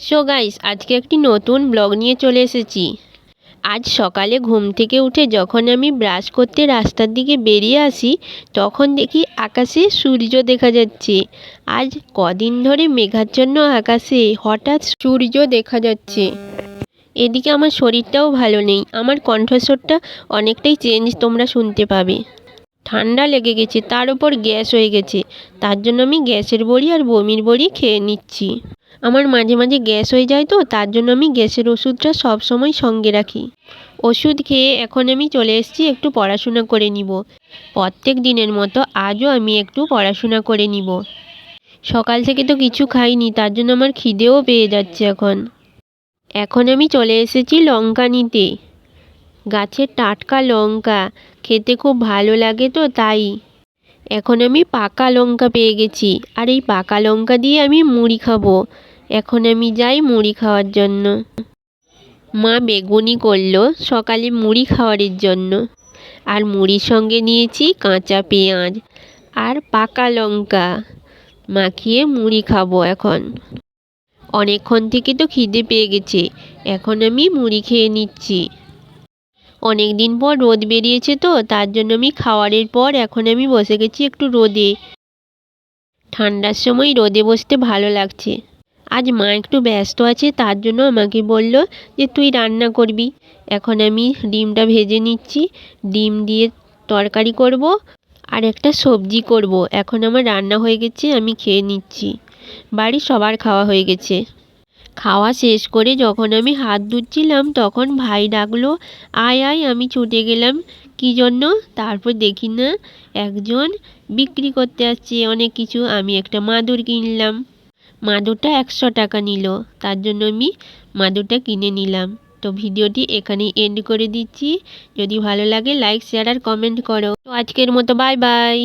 So guys আজকে একটি নতুন ব্লগ নিয়ে চলে এসেছি। আজ সকালে ঘুম থেকে উঠে যখন আমি ব্রাশ করতে রাস্তার দিকে বেরিয়ে আসি, তখন দেখি আকাশে সূর্য দেখা যাচ্ছে। আজ কদিন ধরে মেঘাচ্ছন্ন আকাশে হঠাৎ সূর্য দেখা যাচ্ছে। এদিকে আমার শরীরটাও ভালো নেই, আমার কণ্ঠস্বরটা অনেকটাই চেঞ্জ তোমরা শুনতে পাবে। ঠান্ডা লেগে গেছে, তার উপর গ্যাস হয়ে গেছে, তার জন্য আমি গ্যাসের বড়ি আর বমির বড়ি খেয়ে নিচ্ছি। আমার মাঝে মাঝে গ্যাস হয়ে যায় তো, তার জন্য আমি গ্যাসের ওষুধটা সব সময় সঙ্গে রাখি। ওষুধ খেয়ে এখন আমি চলে এসেছি একটু পড়াশোনা করে নিব। প্রত্যেক দিনের মতো আজও আমি একটু পড়াশোনা করে নিব। সকাল থেকে তো কিছু খাইনি, তার জন্য আমার খিদেও পেয়ে যাচ্ছে এখন। এখন আমি চলে এসেছি লঙ্কা নিতে। গাছের টাটকা লঙ্কা, খেতে খুব ভালো লাগে তো, তাই। এখন আমি পাকা লঙ্কা পেয়ে গেছি, আর এই পাকা লঙ্কা দিয়ে আমি মুড়ি খাব। এখন আমি যাই মুড়ি খাওয়ার জন্য। মা বেগুনি করল সকালে মুড়ি খাওয়ারের জন্য। আর মুড়ির সঙ্গে নিয়েছি কাঁচা পেঁয়াজ আর পাকা লঙ্কা। মাখিয়ে মুড়ি খাব এখন। অনেকক্ষণ থেকে তো খিদে পেয়ে গেছে, এখন আমি মুড়ি খেয়ে নিচ্ছি। অনেক দিন পর রোদ বেরিয়েছে তো, তার জন্য আমি খাওয়ারের পর এখন আমি বসে গেছি একটু রোদে। ঠান্ডার সময় রোদে বসতে ভালো লাগছে। আজ মা একটু ব্যস্ত আছে, তার জন্য আমাকে বলল যে তুই রান্না করবি। এখন আমি ডিমটা ভেজে নিচ্ছি। ডিম দিয়ে তরকারি করব আর একটা সবজি করব। এখন আমার রান্না হয়ে গেছে, আমি খেয়ে নিচ্ছি। বাড়ির সবার খাওয়া হয়ে গেছে। খাওয়া শেষ করে যখন আমি হাত ধুচ্ছিলাম, তখন ভাই ডাকলো, আয় আয়, আমি ছুটে গেলাম। কী জন্য? তারপর দেখি না, একজন বিক্রি করতে আসছে, অনেক কিছু। আমি একটা মাদুর কিনলাম। মাদুরটা একশো টাকা নিল। তার জন্য আমি মাদুরটা কিনে নিলাম। তো ভিডিওটি এখানেই এন্ড করে দিচ্ছি। যদি ভালো লাগে লাইক শেয়ার আর কমেন্ট করো। তো আজকের মতো বাই বাই